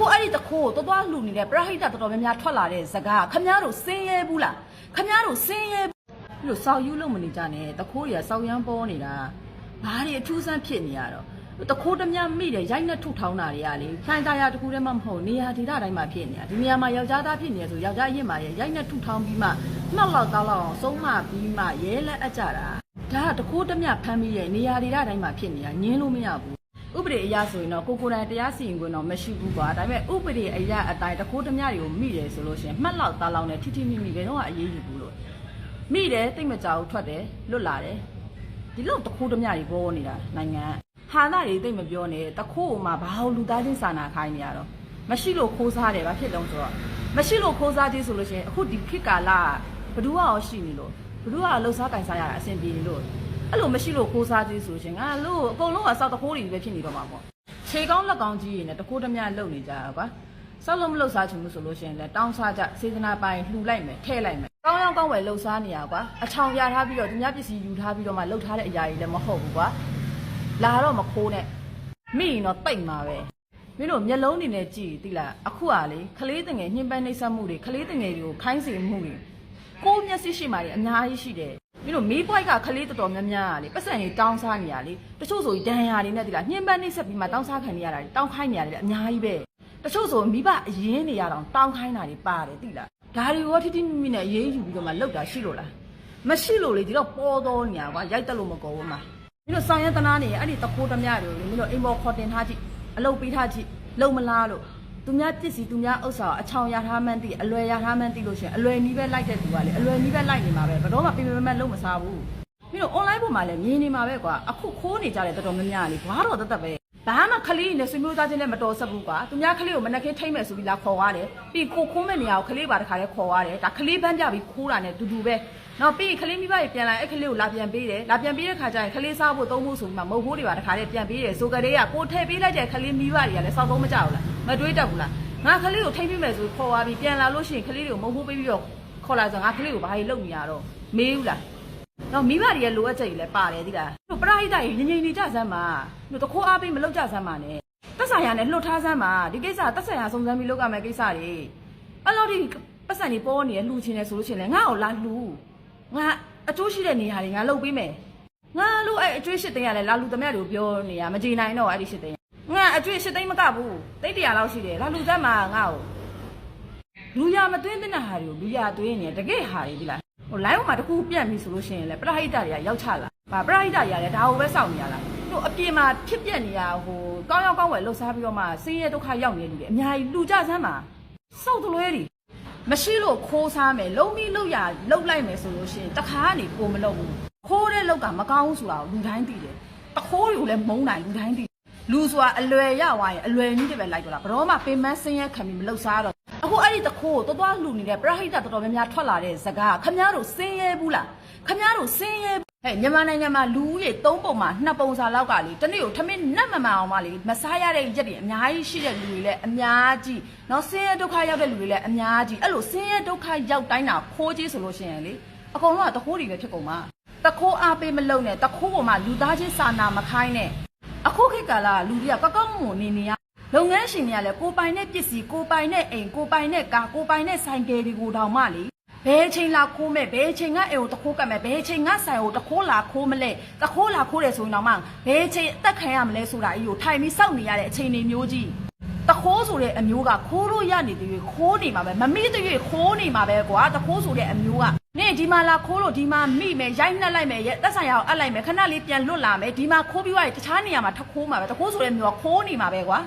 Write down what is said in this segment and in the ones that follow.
အခုအဲ့ဒီတခိုးကိုတော်တော်လှူနေတဲ့ပရဟိတတော်တော်များများထွက်လာတဲ့ဇကာခမည်းတော်စင်းရဲဘူးလားခမည်းတော်စင်းရဲဘူးလို့စောက်ယူလို့မနေကြနဲ့တခိုးတွေကစောက်ရမ်းပေါ်နေတာဘာတွေအထူးဆန်းဖြစ်နေရတော့တခိုးတများမိတယ်ရိုက်နဲ့ထုတ်ထောင်းတာတွေကလေခိုင်တာရတခုတည်းမှမဟုတ်နေရာဒေသတိုင်းမှာဖြစ်နေတာဒီနေရာမှာယောက်ျားသားဖြစ်နေရဆိုယောက်ျားအရင်မှာရိုက်နဲ့ထုတ်ထောင်းပြီးမှမှတ်လောက်တောက်လောက်အောင်ဆုံးမပြီးမှရဲလက်အပ်ကြတာဒါကတခိုးတများဖမ်းပြီးရဲ့နေရာဒေသတိုင်းမှာဖြစ်နေတာညင်းလို့မရဘူး ဥပဒေအရဆိုရင်တော့ကိုကိုယ်တိုင်တရားစီရင်ခွင့်တော့မရှိဘူးကွာဒါပေမဲ့ဥပဒေအရအတိုင်းတခိုးတမတွေကိုမိတယ်ဆိုလို့ရှိရင်မှတ်လောက်သားလောက်နဲ့ထိထိမိမိဘယ်တော့မှအရေးယူဘူးလို့မိတယ်တိတ်မကြောက်ထွက်တယ်လွတ်လာတယ်ဒီလောက်တခိုးတမတွေပေါ်နေတာနိုင်ငံဟာနာတွေတိတ်မပြောနဲ့တခိုးမှဘာလို့လူသားချင်းစာနာခိုင်းနေရတော့မရှိလို့ခိုးစားတယ်ဘာဖြစ်လုံးဆိုတော့မရှိလို့ခိုးစားခြင်းဆိုလို့ရှိရင်အခုဒီခေတ်ကာလဘ누구ရောရှိနေလို့ဘ누구ကလှုပ်ရှားကင်စားရတာအဆင်ပြေနေလို့ အဲ့လိုမရှိလို့ခိုးစားသေးဆိုရှင်ငါလို့အကုန်လုံးကစောက်တခိုးတွေပဲဖြစ်နေတော့မှာပေါ့ခြေကောင်းလက်ကောင်းကြီးတွေနဲ့တခိုးတမလှုပ်နေကြတာကွာစောက်လို့မလှုပ်စားချင်ဘူးဆိုလို့ရှင်လဲတောင်းစားကြစေတနာပိုင်လှူလိုက်မယ်ထဲ့လိုက်မယ်ကောင်းရောင်းကောင်းဝယ်လှုပ်စားနေရကွာအချောင်ရထားပြီးတော့သူများပစ္စည်းယူထားပြီးတော့မှလှုပ်ထားတဲ့အရာတွေလည်းမဟုတ်ဘူးကွာလာတော့မခိုးနဲ့မိရင်တော့တိတ်မှာပဲမင်းတို့မျက်လုံးတွေနဲ့ကြည့်သိလားအခုကလေခလေးတငယ်ညှဉ်းပန်းနှိပ်စက်မှုတွေခလေးတငယ်တွေကိုခိုင်းစေမှုတွေကိုယ်မျက်စိရှိမှလေအများကြီးရှိတယ် မင်းတို့မီးပွိုက်ကခလေးတော်တော်များများကလေပတ်စံကြီးတောင်းစားနေရလေတချို့ဆိုဒဏ်ရာတွေနဲ့တိလားညှဉ်းပန်းနှိပ်စက်ပြီးမှတောင်းစားခံနေရတာတောင်းခိုင်းနေရတယ်အများကြီးပဲတချို့ဆိုမိဘအရင်နေရတော့တောင်းခိုင်းတာတွေပါတယ်တိလားဒါတွေကိုထိထိမိမိနဲ့ရေးယူပြီးတော့မှလောက်တာရှိလို့လားမရှိလို့လေဒီတော့ပေါ်တော်ညာကွာရိုက်တက်လို့မကောဘူးမှာမင်းတို့ဆောင်ရတနာနေအဲ့ဒီတခိုးတမရတွေကိုလေမင်းတို့အိမ်ပေါ်ခေါ်တင်ထားကြည့်အလုပ်ပေးထားကြည့်လုံမလားလို့ သူများပစ္စည်းသူများဥစ္စာကိုအချောင်ရထားမှန်းသိအလွယ်ရထားမှန်းသိလို့ရှရင်အလွယ်နီးပဲလိုက်တဲ့သူကလေအလွယ်နီးပဲလိုက်နေမှာပဲဘယ်တော့မှပြင်ပမလုံးမစားဘူးပြီးတော့ online ပေါ်မှာလည်းမြင်နေမှာပဲကွာအခုခိုးနေကြတယ်တော်တော်များများလေဘာတော့တသက်ပဲဘာမှခလေးနဲ့ဆွေမျိုးသားချင်းနဲ့မတော်ဆက်ဘူးကွာသူများခလေးကိုမနှက်ခင်းထိမ့်မယ်ဆိုပြီးလာခေါ်ရတယ်ပြီးကိုခိုးမဲ့နေရာကိုခလေးပါတခါလဲခေါ်ရတယ်ဒါခလေးပန်းပြပြီးခိုးတာနဲ့တူတူပဲနောက်ပြီးခလေးမိဘကြီးပြန်လာအဲ့ခလေးကိုလာပြန်ပေးတယ်လာပြန်ပေးတဲ့ခါကျရင်ခလေးစားဖို့သုံးဖို့ဆိုပြီးမှမဟုတ်ဘူးတွေပါတခါလဲပြန်ပေးတယ်ဆိုကြတဲ့ကကိုထည့်ပေးလိုက်တဲ့ခလေးမိဘတွေကလည်းစောက်သုံးမကြဘူးလား မတွေးတတ်ဘူးလားငါကလေးကိုထိမ့်ပြမယ်ဆိုခေါ်သွားပြီးပြန်လာလို့ရှိရင်ကလေးတွေကိုမဟုတ်ဘူးပေးပြီးတော့ခေါ်လာဆိုငါကလေးကိုဘာကြီးလုပ်နေရတော့မေးဘူးလားတော့မိဘတွေရဲ့လိုအပ်ချက်တွေလည်းပါတယ်ဒီလားတို့ပရိဟိတကြီးငြိမ်ငြိမ်နေကြစမ်းပါတို့တခိုးအားပေးမလုပ်ကြစမ်းပါနဲ့တက်ဆိုင်ရနဲ့လှုပ်ထားစမ်းပါဒီကိစ္စတက်ဆိုင်ရစုံစမ်းပြီးလုပ်ရမယ်ကိစ္စတွေအဲ့လိုဒီပတ်စံတွေပေါ်နေရလှူချင်တယ်ဆိုလို့ရှိရင်လည်းငါ့ကိုလာလှူငါအကျိုးရှိတဲ့နေရာတွေငါလုပ်ပေးမယ်ငါလို့အဲ့အကျွေးရှစ်သိန်းရလဲလာလူသမျှတွေကိုပြောနေရမကြည်နိုင်တော့အဲ့ဒီရှစ်သိန်း ငါအကျွေးရှစ်သိန်းမကဘူးသိန်းတရာလောက်ရှိတယ်လာလူသက်မှာငါ့ကိုလူရမသွင်းတဲ့ဟာတွေကိုလူရသွင်းနေတကယ်ဟာတွေဒီလားဟို line ပေါ်မှာတခုပြတ်ပြီဆိုလို့ရှိရင်လေပရဟိတတွေကရောက်ချလာဗာပရဟိတတွေကလည်းဒါကိုပဲစောင့်နေရလားတို့အပြင်မှာဖြစ်ပြက်နေရဟိုကောင်းရောက်ကောင်းဝယ်လှုပ်ရှားပြီးတော့မှဆင်းရဲဒုက္ခရောက်နေတယ်လူတွေအများကြီးလူကြစမ်းပါစောက်တလွဲတွေမရှိလို့ခိုးစားမယ်လုံးပြီးလောက်ရလောက်လိုက်မယ်ဆိုလို့ရှိရင်တခါကနေကိုမလုပ်ဘူးခိုးတဲ့လောက်ကမကောင်းဘူးဆိုတာကိုလူတိုင်းသိတယ်တခိုးတွေကိုလည်းမုန်းနိုင်လူတိုင်းသိ လူဆိုတာအလွယ်ရသွားရင်အလွယ်နည်းတွေပဲလိုက်တော့တာဘရောမှပင်မဆင်းရဲခံပြီးမလှုပ်ရှားတော့အခုအဲ့ဒီတခိုးကိုတော်တော်လှူနေတဲ့ပရဟိတတော်တော်များများထွက်လာတဲ့ဇကာခမည်းတော်ဆင်းရဲဘူးလားခမည်းတော်ဆင်းရဲဟဲ့မြန်မာနိုင်ငံမှာလူဦးရေ၃ပုံမှာ2ပုံစာလောက်ကလေတနေ့ကိုထမင်းနတ်မမှန်အောင်မလေမစားရတဲ့ရက်တွေအများကြီးရှိတဲ့လူတွေလည်းအများကြီးနော်ဆင်းရဲဒုက္ခရောက်တဲ့လူတွေလည်းအများကြီးအဲ့လိုဆင်းရဲဒုက္ခရောက်တိုင်းတာခိုးကြီးဆိုလို့ရှိရင်လေအကုန်လုံးကတခိုးတွေပဲဖြစ်ကုန်မှာတခိုးအားပေးမလုပ်နဲ့တခိုးပေါ်မှာလူသားချင်းစာနာမခိုင်းနဲ့ အခုခေတ်ကာလကလူတွေကကောက်ကောက်မွန်နေနေရလုပ်ငန်းရှင်တွေကလည်းကိုပိုင်တဲ့ပစ္စည်းကိုပိုင်တဲ့အိမ်ကိုပိုင်တဲ့ကားကိုပိုင်တဲ့ဆိုင်ကယ်တွေကိုတောင်မှလေဘယ်ချိန်လာခိုးမဲ့ဘယ်ချိန်ကအိမ်ကိုတခိုးကတ်မဲ့ဘယ်ချိန်ကဆိုင်ကိုတခိုးလာခိုးမလဲတခိုးလာခိုးတယ်ဆိုရင်တော့မှဘယ်ချိန်အသက်ခံရမလဲဆိုတာအကြီးကိုထိုင်ပြီးစောင့်နေရတဲ့အချိန်တွေမျိုးကြီး တခိုးဆိုတဲ့အမျိုးကခိုးလို့ရနေသေးခိုးနေမှာပဲမမိသေးခိုးနေမှာပဲကွာတခိုးဆိုတဲ့အမျိုးကနေဒီမှာလာခိုးလို့ဒီမှာမိမယ်ရိုက်နှက်လိုက်မယ်ရဲ့တက်ဆိုင်ရအောင်အပ်လိုက်မယ်ခဏလေးပြန်လွတ်လာမယ်ဒီမှာခိုးပြီးသွားရင်တခြားနေရာမှာထခိုးမှာပဲတခိုးဆိုတဲ့မျိုးကခိုးနေမှာပဲကွာ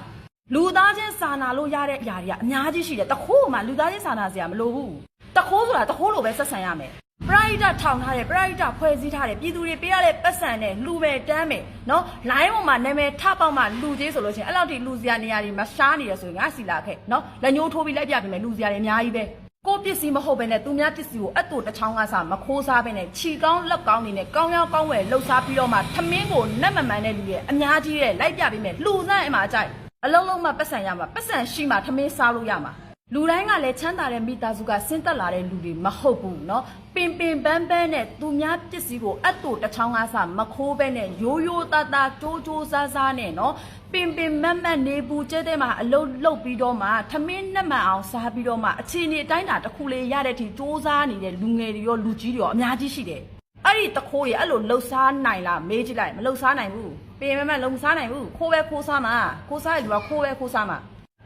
လူသားချင်းစာနာလို့ရတဲ့အရာတွေကအများကြီးရှိတယ်တခိုးမှလူသားချင်းစာနာစရာမလိုဘူးတခိုးဆိုတာတခိုးလိုပဲဆက်ဆံရမယ်ပရိုက်တာထောင်ထားတယ်ပရိုက်တာဖွဲ့စည်းထားတယ်ပြည်သူတွေပေးရတဲ့ပတ်စံနဲ့လူပဲတမ်းမယ်နော်လိုင်းပေါ်မှာနာမည်ထပေါက်မှလူသေးဆိုလို့ရှိရင်အဲ့လောက်ထိလူစရာနေရာတွေမရှားနေရဆိုရင်ငါစီလာခဲ့နော်လက်ညှိုးထိုးပြီးလိုက်ပြပေးမယ်လူစရာတွေအများကြီးပဲကိုပစ္စည်းမဟုတ်ဘဲနဲ့သူများပစ္စည်းကိုအတူတစ်ချောင်းကစားမခိုးစားဘဲနဲ့ခြီကောင်းလက်ကောင်းနေနဲ့ကောင်းရောက်ကောင်းဝယ်လှုပ်ရှားပြီးတော့မှထမင်းကိုနတ်မမှန်တဲ့လူရဲ့အများကြီးရဲ့လိုက်ပြပေးမယ်လှူစမ်းအမှာကြိုက်အလုံးလုံးမှပတ်စံရမှာပတ်စံရှိမှထမင်းစားလို့ရမှာ လူတိုင်းကလည်းချမ်းသာတဲ့မိသားစုကဆင်းသက်လာတဲ့လူတွေမဟုတ်ဘူးเนาะပင်ပင်ပန်းပန်းနဲ့သူများပစ္စည်းကိုအတ်တူတစ်ချောင်းကားစားမခိုးပဲနဲ့ရိုးရိုးသားသားကြိုးကြိုးစားစားနဲ့เนาะပင်ပင်မတ်မတ်နေဘူးကျဲတဲ့မှာအလုတ်လုတ်ပြီးတော့မှထမင်းနဲ့မှန်အောင်စားပြီးတော့မှအချင်းအတိုင်းတာတစ်ခုလေးရတဲ့အထိစူးစမ်းနေတဲ့လူငယ်တွေရောလူကြီးတွေရောအများကြီးရှိတယ်အဲ့ဒီတခိုးတွေအဲ့လိုလှုပ်ရှားနိုင်လားမေးကြည့်လိုက်မလှုပ်ရှားနိုင်ဘူးပင်ပင်မတ်လုံစားနိုင်ဘူးခိုးပဲခိုးစားမှာခိုးစားရတဲ့လူကခိုးပဲခိုးစားမှာ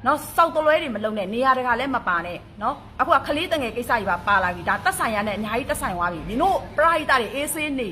နော်စောက်တလွဲတွေမလုံနဲ့နေရာတကာလည်းမပါနဲ့နော်အခုကခလေးတငယ်ကိစ္စကြီးပါပါလာပြီဒါတက်ဆိုင်ရနဲ့အများကြီးတက်ဆိုင်သွားပြီနင်တို့ပရိဟိတတွေအေးဆေးနေ